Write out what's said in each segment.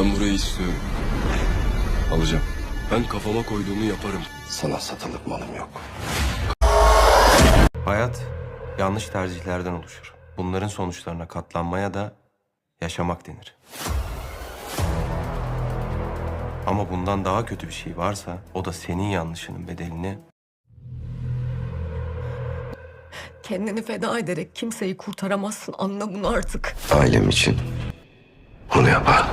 Ben burayı istiyorum. Alacağım. Ben kafama koyduğumu yaparım. Sana satılık malım yok. Hayat yanlış tercihlerden oluşur. Bunların sonuçlarına katlanmaya da yaşamak denir. Ama bundan daha kötü bir şey varsa o da senin yanlışının bedelini Kendini feda ederek kimseyi kurtaramazsın. Anla bunu artık. Ailem için bunu yapar.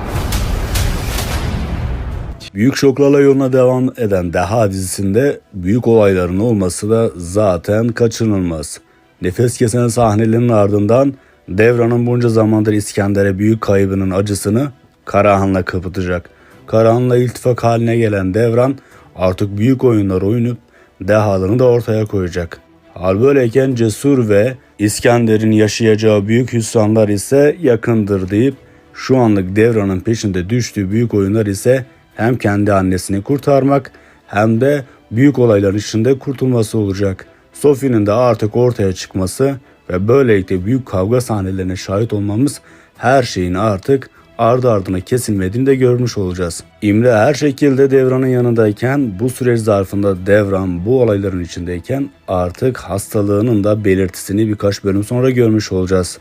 Büyük şoklarla yoluna devam eden Deha dizisinde büyük olayların olması da zaten kaçınılmaz. Nefes kesen sahnelerin ardından Devran'ın bunca zamandır İskender'e büyük kaybının acısını Karahan'la kapatacak. Karahan'la iltifak haline gelen Devran artık büyük oyunlar oynayıp dehalığını da ortaya koyacak. Hal böyleyken Cesur ve İskender'in yaşayacağı büyük hüsranlar ise yakındır deyip şu anlık Devran'ın peşinde düştüğü büyük oyunlar ise hem kendi annesini kurtarmak hem de büyük olayların içinde kurtulması olacak. Sophie'nin de artık ortaya çıkması ve böylelikle büyük kavga sahnelerine şahit olmamız her şeyin artık ardı ardına kesilmediğini de görmüş olacağız. İmre her şekilde Devran'ın yanındayken bu süreç zarfında Devran bu olayların içindeyken artık hastalığının da belirtisini birkaç bölüm sonra görmüş olacağız.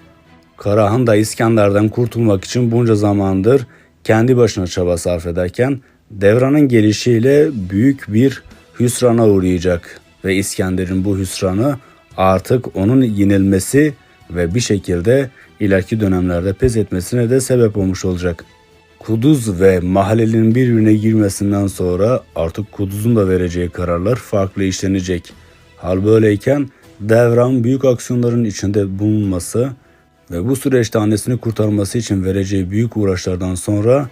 Karahan da İskender'den kurtulmak için bunca zamandır kendi başına çaba sarf ederken Devran'ın gelişiyle büyük bir hüsrana uğrayacak ve İskender'in bu hüsranı artık onun yenilmesi ve bir şekilde ileriki dönemlerde pes etmesine de sebep olmuş olacak. Kuduz ve mahallelinin birbirine girmesinden sonra artık Kuduz'un da vereceği kararlar farklı işlenecek. Hal böyleyken Devran büyük aksiyonların içinde bulunması ve bu süreçte annesini kurtarması için vereceği büyük uğraşlardan sonra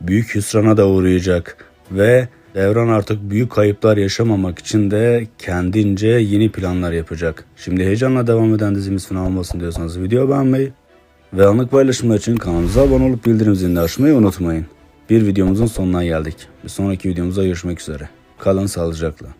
büyük hüsrana da uğrayacak ve Devran artık büyük kayıplar yaşamamak için de kendince yeni planlar yapacak. Şimdi heyecanla devam eden dizimiz final olmasın diyorsanız video beğenmeyi ve anlık paylaşımlar için kanalımıza abone olup bildirim zilini açmayı unutmayın. Bir videomuzun sonuna geldik. Bir sonraki videomuzda görüşmek üzere. Kalın sağlıcakla.